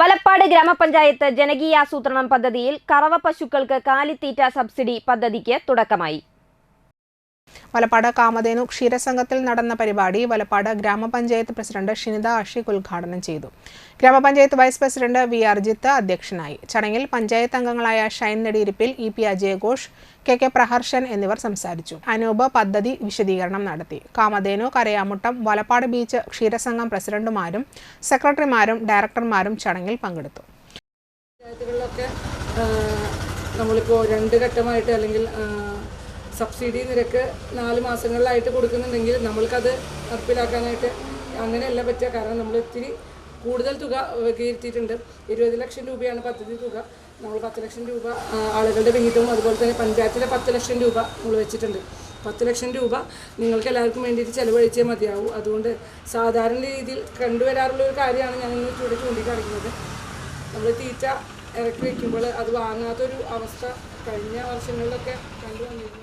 വലപ്പാട് ഗ്രാമപഞ്ചായത്ത് ജനകീയാസൂത്രണം പദ്ധതിയിൽ കറവ പശുക്കൾക്ക് കാലിത്തീറ്റ സബ്സിഡി പദ്ധതിക്ക് തുടക്കമായി. വലപ്പാട് കാമധേനു ക്ഷീരസംഘത്തിൽ നടന്ന പരിപാടി വലപ്പാട് ഗ്രാമപഞ്ചായത്ത് പ്രസിഡന്റ് ഷിനിത അഷിഖ് ഉദ്ഘാടനം ചെയ്തു. ഗ്രാമപഞ്ചായത്ത് വൈസ് പ്രസിഡന്റ് വി അർജിത്ത് അധ്യക്ഷനായി. ചടങ്ങിൽ പഞ്ചായത്ത് അംഗങ്ങളായ ഷൈൻ നെടിയിരിപ്പിൽ ഇ പി അജയഘോഷ് കെ കെ പ്രഹർഷൻ എന്നിവർ സംസാരിച്ചു. അനൂപ് പദ്ധതി വിശദീകരണം നടത്തി. കാമധേനു കരയാമുട്ടം വലപ്പാട് ബീച്ച് ക്ഷീരസംഘം പ്രസിഡന്റുമാരും സെക്രട്ടറിമാരും ഡയറക്ടർമാരും ചടങ്ങിൽ പങ്കെടുത്തു. നമ്മളിപ്പോൾ രണ്ട് ഘട്ടമായിട്ട് അല്ലെങ്കിൽ സബ്സിഡി നിരക്ക് നാല് മാസങ്ങളിലായിട്ട് കൊടുക്കുന്നുണ്ടെങ്കിൽ നമ്മൾക്കത് നടപ്പിലാക്കാനായിട്ട് അങ്ങനെയല്ല പറ്റുക. കാരണം നമ്മൾ ഇത്തിരി കൂടുതൽ തുക കീർത്തിയിട്ടുണ്ട് ഇരുപത് ലക്ഷം രൂപയാണ് പദ്ധതി തുക. നമ്മൾ പത്ത് ലക്ഷം രൂപ ആളുകളുടെ വിഹിതവും അതുപോലെ തന്നെ പഞ്ചായത്തിലെ പത്ത് ലക്ഷം രൂപ നമ്മൾ വെച്ചിട്ടുണ്ട്. പത്ത് ലക്ഷം രൂപ നിങ്ങൾക്ക് എല്ലാവർക്കും വേണ്ടിയിട്ട് ചിലവഴിച്ചേ മതിയാവൂ. അതുകൊണ്ട് സാധാരണ രീതിയിൽ കണ്ടുവരാറുള്ള ഒരു കാര്യമാണ് ഞാൻ ഇന്ന് ഇവിടെ ചൂണ്ടിക്കാണിക്കുന്നത്. നമ്മൾ തീറ്റ ഇറക്കി വയ്ക്കുമ്പോൾ അത് വാങ്ങാത്തൊരു അവസ്ഥ കഴിഞ്ഞ വർഷങ്ങളിലൊക്കെ കണ്ടുവന്നിരുന്നു.